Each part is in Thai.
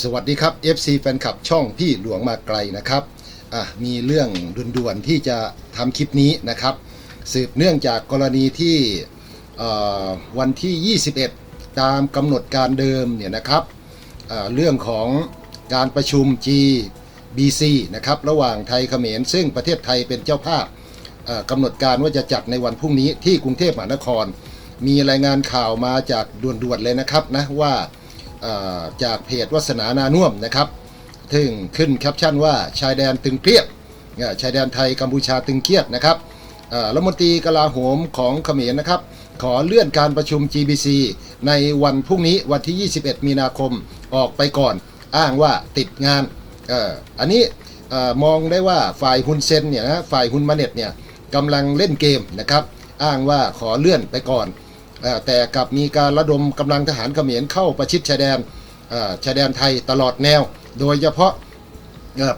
สวัสดีครับ FC แฟนคลับช่องพี่หลวงมาไกลนะครับอะมีเรื่องด่วนๆที่จะทำคลิปนี้นะครับ สืบเนื่องจากกรณีที่วันที่ 21 ตามกำหนดการเดิมเนี่ยนะครับเรื่องของการประชุม GBC นะครับระหว่างไทยเขมรซึ่งประเทศไทยเป็นเจ้าภาพกำหนดการว่าจะจัดในวันพรุ่งนี้ที่กรุงเทพมหานคร มีรายงานข่าวมาจากด่วนๆเลยนะครับนะว่า จากเพจวัสนานานุ่มนะครับถึงขึ้นแคปชั่นว่าชายแดนตึงเครียดชายแดนไทยกัมพูชาตึงเครียดนะครับรัฐมนตรีกลาโหมของเขมรนะครับ ขอเลื่อนการประชุม GBC ในวันพรุ่งนี้วันที่ 21 มีนาคมออกไปก่อน อ้างว่าติดงานอ,อันนี้อมองได้ว่าฝ่ายฮุนเซนเนี่ยนะฝ่ายฮุนมาเน็ตเนี่ยกำลังเล่นเกมนะครับ อ้างว่าขอเลื่อนไปก่อน แต่กับมีการระดมกำลังทหารเขมรเข้าประชิดชายแดนชายแดนไทยตลอดแนว โดยเฉพาะ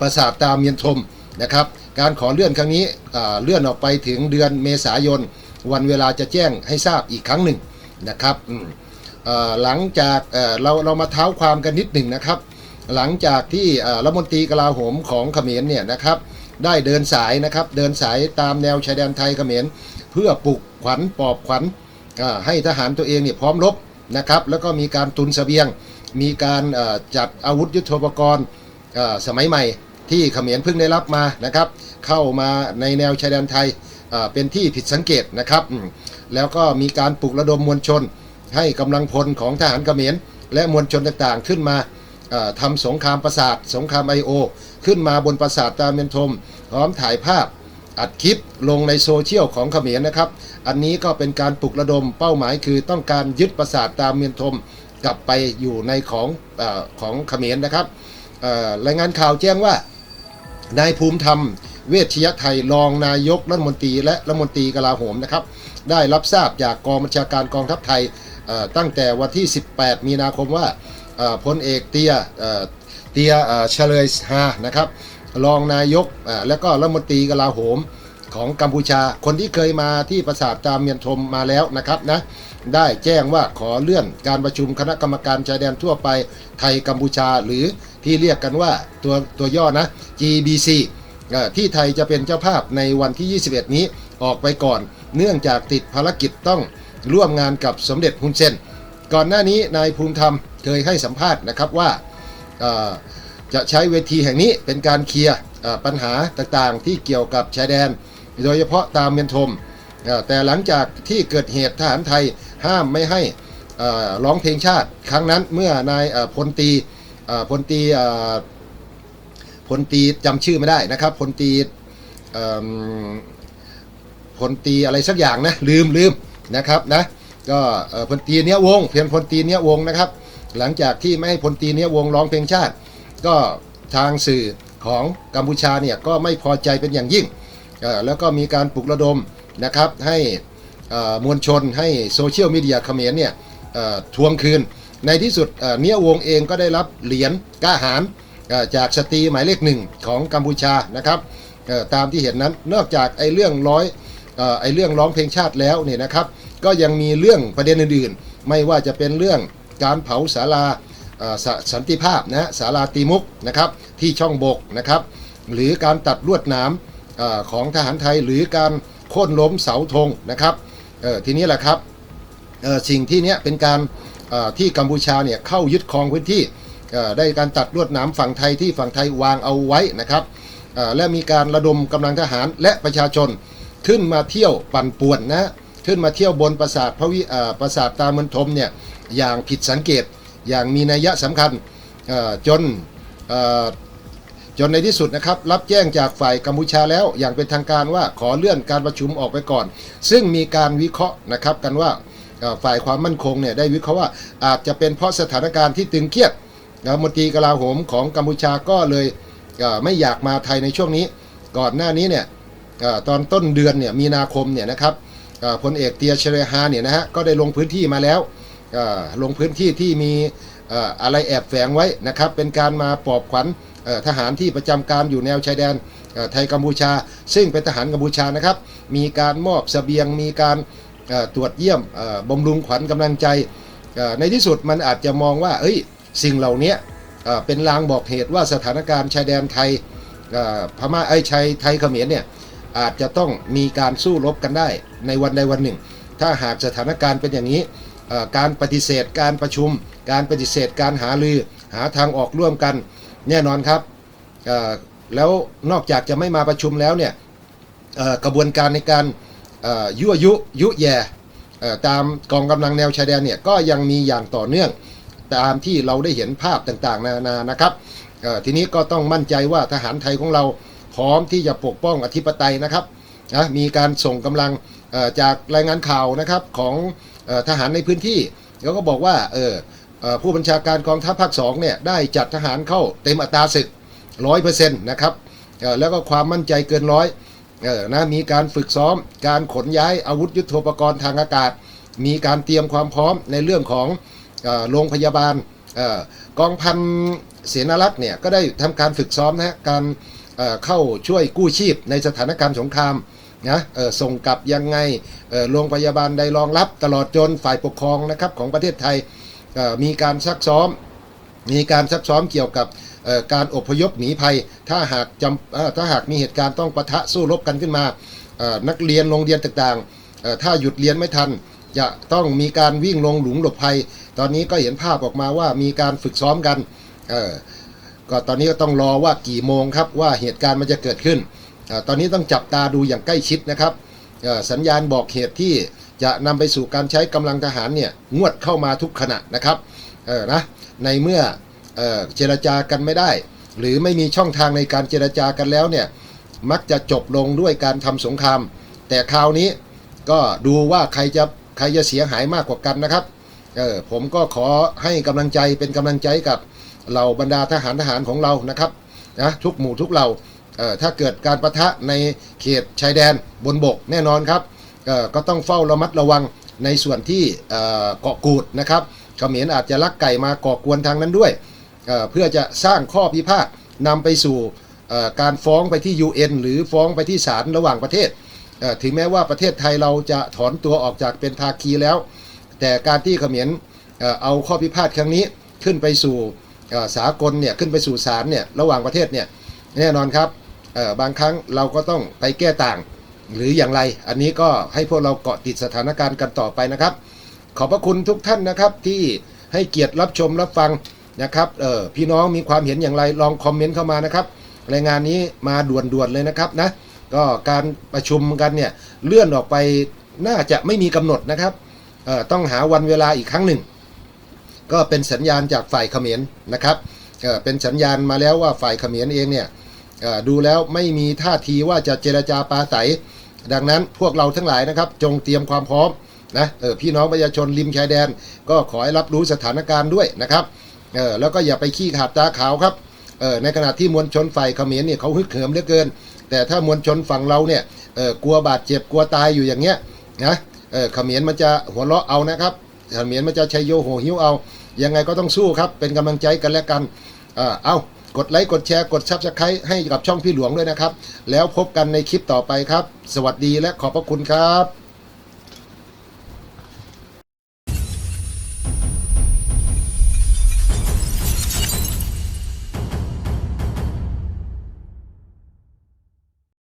ปราสาทตามเมียนทมนะครับการขอเลื่อนครั้งนี้เลื่อนออกไปถึงเดือนเมษายน วันเวลาจะแจ้งให้ทราบอีกครั้งหนึ่งนะครับหลังจากเราเรามาเท้าความกันนิดหนึ่งนะครับ หลังจากที่รัฐมนตรีกลาโหมของเขมรเนี่ยนะครับได้เดินสายนะครับเดินสายตามแนวชายแดนไทยเขมรเพื่อปลุกขวัญปอบขวัญ ให้ทหารตัวเองเนี่ยพร้อมรบนะครับ แล้วก็มีการตุนเสบียง มีการจัดอาวุธยุทโธปกรณ์สมัยใหม่ที่เขมรเพิ่งได้รับมานะครับ เข้ามาในแนวชายแดนไทยเป็นที่ผิดสังเกตนะครับ แล้วก็มีการปลุกระดมมวลชน ให้กำลังพลของทหารเขมรและมวลชนต่างๆ ขึ้นมาเอ่อทำสงครามประสาท สงครามไอโอขึ้นมาบนปราสาทตาเมียนทมพร้อมถ่ายภาพ อัดคลิปลงในโซเชียลของเขมรนะครับ อันนี้ก็เป็นการปลุกระดมเป้าหมายคือต้องการยึดปราสาทตามเมียนทมกลับไปอยู่ในของอของเขมรนะครับรายงานข่าวแจ้งว่านายภูมิธรรม เวชยไทยรองนายกรัฐมนตรีและรัฐมนตรีกลาโหมนะครับ ได้รับทราบจากกองบัญชาการกองทัพไทยตั้งแต่วันที่ 18 มีนาคมว่าพลเอกเตียเตียเฉลยฮานะครับ รองนายกและก็รัฐมนตรีกลาโหมของกัมพูชา คนที่เคยมาที่ปราสาทตามเมียนทมมาแล้วนะครับนะได้แจ้งว่าขอเลื่อนการประชุมคณะกรรมการชายแดนทั่วไปไทยกัมพูชา หรือที่เรียกกันว่าตัวตัวย่อนะ GBC ที่ไทยจะเป็นเจ้าภาพในวันที่ 21 นี้ออกไปก่อน เนื่องจากติดภารกิจต้องร่วมงานกับสมเด็จฮุนเซนก่อนหน้านี้นายภูมิธรรมเคยให้สัมภาษณ์นะครับว่า จะใช้เวทีแห่งนี้เป็นการเคลียร์ปัญหาต่างๆ ที่เกี่ยวกับชายแดน โดยเฉพาะตามเมียนทมแต่หลังจากที่เกิดเหตุทหารไทยห้ามไม่ให้ร้องเพลงชาติ ครั้งนั้นเมื่อนายพลตีพลตีพลตีจำชื่อไม่ได้นะครับพลตีพลตีอะไรสักอย่างนะลืมลืมนะครับนะก็พลตีเนี้ยวง เพียงพลตีเนี้ยวงนะครับ หลังจากที่ไม่ให้พลตีเนี้ยวงร้องเพลงชาติ ก็ทางสื่อของกัมพูชาเนี่ยก็ไม่พอใจเป็นอย่างยิ่ง แล้วก็มีการปลุกระดมนะครับให้มวลชนให้โซเชียลมีเดียเขมรเนี่ยทวงคืน ในที่สุดเนี้ยวงเองก็ได้รับเหรียญก้าหารจากสตรีหมายเลขหนึ่งของกัมพูชานะครับตามที่เห็นนั้นนอกจากไอ้เรื่องร้อยไอ้เรื่องร้องเพลงชาติแล้วเนี่ยนะครับ ก็ยังมีเรื่องประเด็นอื่นๆ ไม่ว่าจะเป็นเรื่องการเผาศาลา สสันติภาพนะฮะศาลาตีมุกนะครับที่ช่องบกนะครับหรือการตัดลวดหน้ำเอ่อของทหารไทยหรือการโค่นล้มเสาธงนะครับทีนี้แหละครับสิ่งที่เนี้ยเป็นการที่กัมพูชาเนี่ยเข้ายึดครองพื้นที่ได้การตัดลวดหน้ำฝั่งไทยที่ฝั่งไทยวางเอาไว้นะครับและมีการระดมกำลังทหารและประชาชนขึ้นมาเที่ยวปั่นป่วนนะขึ้นมาเที่ยวบนปราสาทพระวิปราสาทตาเมือนทมเนี่ยอย่างผิดสังเกต อย่างมีนัยยะสำคัญจนจนในที่สุดนะครับรับแจ้งจากฝ่ายกัมพูชาแล้วอย่างเป็นทางการว่าขอเลื่อนการประชุมออกไปก่อน ซึ่งมีการวิเคราะห์นะครับกันว่าฝ่ายความมั่นคงเนี่ยได้วิเคราะห์ว่าอาจจะเป็นเพราะสถานการณ์ที่ตึงเครียดรัฐมนตรีกลาโหมของกัมพูชาก็เลยไม่อยากมาไทยในช่วงนี้ ก่อนหน้านี้เนี่ยตอนต้นเดือนเนี่ยมีนาคมเนี่ยนะครับพลเอกเตียเชเรฮาเนี่ยนะฮะก็ได้ลงพื้นที่มาแล้ว ลงพื้นที่ที่มีอะไรแอบแฝงไว้นะครับ เป็นการมาปอบขวัญทหารที่ประจำการอยู่แนวชายแดนไทยกัมพูชา ซึ่งเป็นทหารกัมพูชานะครับ มีการมอบเสบียง มีการตรวจเยี่ยมเอ่อบำรุงขวัญกำลังใจ ในที่สุดมันอาจจะมองว่าเอ้ยสิ่งเหล่านี้เป็นลางบอกเหตุว่าสถานการณ์ชายแดนไทยพม่าไอ้ชัยไทยเขมรเนี่ยอาจจะต้องมีการสู้รบกันได้ในวันใดวันหนึ่ง ถ้าหากสถานการณ์เป็นอย่างนี้ การปฏิเสธ การประชุม การปฏิเสธ การหาลือ หาทางออกร่วมกันแน่นอนครับแล้วนอกจากจะไม่มาประชุมแล้วเนี่ยกระบวนการในการยั่วยุยุแย่ตามกองกำลังแนวชายแดนเนี่ยก็ยังมีอย่างต่อเนื่อง ตามที่เราได้เห็นภาพต่างๆ นานานะครับทีนี้ก็ต้องมั่นใจว่าทหารไทยของเราพร้อมที่จะปกป้องอธิปไตยนะครับนะมีการส่งกำลังจากรายงานข่าวนะครับของ ทหารในพื้นที่แล้วก็บอกว่าเออผู้บัญชาการกองทัพภาคสองเนี่ยได้จัดทหารเข้าเต็มอัตราศึกร้อยเปอร์เซ็นต์นะครับแล้วก็ความมั่นใจเกินร้อยนะมีการฝึกซ้อม การขนย้ายอาวุธยุทโธปกรณ์ทางอากาศ มีการเตรียมความพร้อมในเรื่องของโรงพยาบาลกองพันเสนารักษ์เนี่ยก็ได้ทำการฝึกซ้อมนะการเข้าช่วยกู้ชีพในสถานการณ์สงคราม นะส่งกลับยังไงโรงพยาบาลใดรองรับ ตลอดจนฝ่ายปกครองนะครับของประเทศไทยมีการซักซ้อม มีการซักซ้อมเกี่ยวกับการอพยพหนีภัย ถ้าหากจำถ้าหากมีเหตุการณ์ต้องปะทะสู้รบกันขึ้นมา นักเรียนโรงเรียนต่างๆ ถ้าหยุดเรียนไม่ทัน จะต้องมีการวิ่งลงหลุมหลบภัย ตอนนี้ก็เห็นภาพออกมาว่ามีการฝึกซ้อมกันก็ตอนนี้ก็ต้องรอว่ากี่โมงครับว่าเหตุการณ์มันจะเกิดขึ้น ตอนนี้ต้องจับตาดูอย่างใกล้ชิดนะครับสัญญาณบอกเหตุที่จะนำไปสู่การใช้กำลังทหารเนี่ยงวดเข้ามาทุกขณะนะครับเออนะในเมื่อเออเจรจากันไม่ได้ หรือไม่มีช่องทางในการเจรจากันแล้วเนี่ยมักจะจบลงด้วยการทำสงคราม แต่คราวนี้ก็ดูว่าใครจะใครจะเสียหายมากกว่ากันนะครับเออผมก็ขอให้กำลังใจเป็นกำลังใจกับเหล่าบรรดาทหารทหารของเรานะครับนะทุกหมู่ทุกเหล่า ถ้าเกิดการประทะในเขตชายแดนบนบกแน่นอนครับก็ต้องเฝ้าระมัดระวังในส่วนที่เกาะกูดนะครับเขมรอาจจะลักไก่มาก่อกวนทางนั้นด้วยเเพื่อจะสร้างข้อพิพาทนำไปสู่การฟ้องไปที่ UN หรือฟ้องไปที่ศาลระหว่างประเทศเถึงแม้ว่าประเทศไทยเราจะถอนตัวออกจากเป็นภาคีแล้ว แต่การที่เขมรเอ่อเอาข้อพิพาทครั้งนี้ขึ้นไปสู่สากลเนี่ยขึ้นไปสู่ศาลเนี่ยระหว่างประเทศเนี่ยแน่นอนครับ บางครั้งเราก็ต้องไปแก้ต่าง หรืออย่างไร อันนี้ก็ให้พวกเราเกาะติดสถานการณ์กันต่อไปนะครับ ขอบพระคุณทุกท่านนะครับที่ให้เกียรติรับชมรับฟังนะครับเออพี่น้องมีความเห็นอย่างไรลองคอมเมนต์เข้ามานะครับรายงานนี้มาด่วนๆเลยนะครับนะก็การประชุมกันเนี่ยเลื่อนออกไปน่าจะไม่มีกำหนดนะครับเออต้องหาวันเวลาอีกครั้งหนึ่ง ก็เป็นสัญญาณจากฝ่ายเขมรนะครับเออเป็นสัญญาณมาแล้วว่าฝ่ายเขมรเองเนี่ย ดูแล้วไม่มีท่าทีว่าจะเจรจาปาศัย ดังนั้นพวกเราทั้งหลายนะครับ จงเตรียมความพร้อมนะออพี่น้องประชาชนริมชายแดน ก็ขอให้รับรู้สถานการณ์ด้วยนะครับออแล้วก็อย่าไปขี้ขาดตาขาวครับออในขณะที่มวลชนฝ่ายเขมรเนี่ยเขาฮึกเหิมเหลือเกิน แต่ถ้ามวลชนฝั่งเราเนี่ยออกลัวบาดเจ็บกลัวตายอยู่อย่างเงี้ยนะเออขมรมันจะหัวเราะเอานะครับเขมรมันจะชัยโยโหหิวเอายังไงก็ต้องสู้ครับเป็นกำลังใจกันและกัน เออเอา กดไลค์กดแชร์กดซับสไครต์ให้กับช่องพี่หลวงด้วยนะครับ แล้วพบกันในคลิปต่อไปครับ สวัสดีและขอบพระคุณครับ